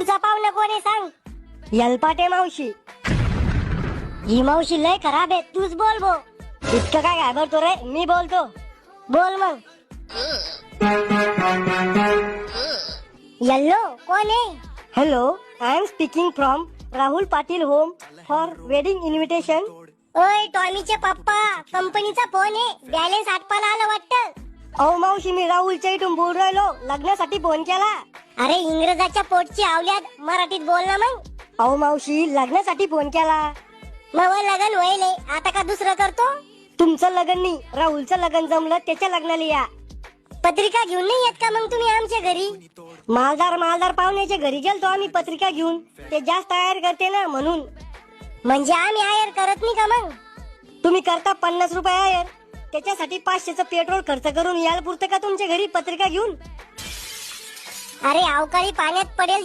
पुढचा पाहुणा कोण आहे सांग? यलपाटे मावशी. ही मावशी लय खराब आहे तूच बोल भो. इतकं काय घाबरतो रे? मी बोलतो. बोल मग. यल्लो कोण आहे? Hello I am speaking from Rahul Patil home for wedding invitation ओय टॉमीचे पप्पा कंपनीचा फोन आहे. बॅलन्स आटपाला आलं वाटतं. अहो मावशी मी राहुलच्या इथून बोल राहिलो. लग्नासाठी फोन केला. अरे इंग्रजाच्या पोटची आवल्यात मराठीत बोल ना मग. अहो मावशी लग्नासाठी फोन केला. मग लग्न होईल आता का दुसरं करतो? तुमचं लग्न नाही राहुलचं लग्न जमलं त्याच्या लग्नाला या. पत्रिका घेऊन नाही येत का मग तुम्ही आमच्या घरी? मालदार मालदार पाहुण्याच्या घरी गेलतो आम्ही पत्रिका घेऊन. ते जास्त आयर करते ना म्हणून. म्हणजे आम्ही आयर करत नाही का मग? तुम्ही करता पन्नास रुपये आयर. त्याच्यासाठी पाचशेचं पेट्रोल खर्च करून यायला पुरतं का तुमच्या घरी पत्रिका घेऊन? अरे अवकाळी पाण्यात पडेल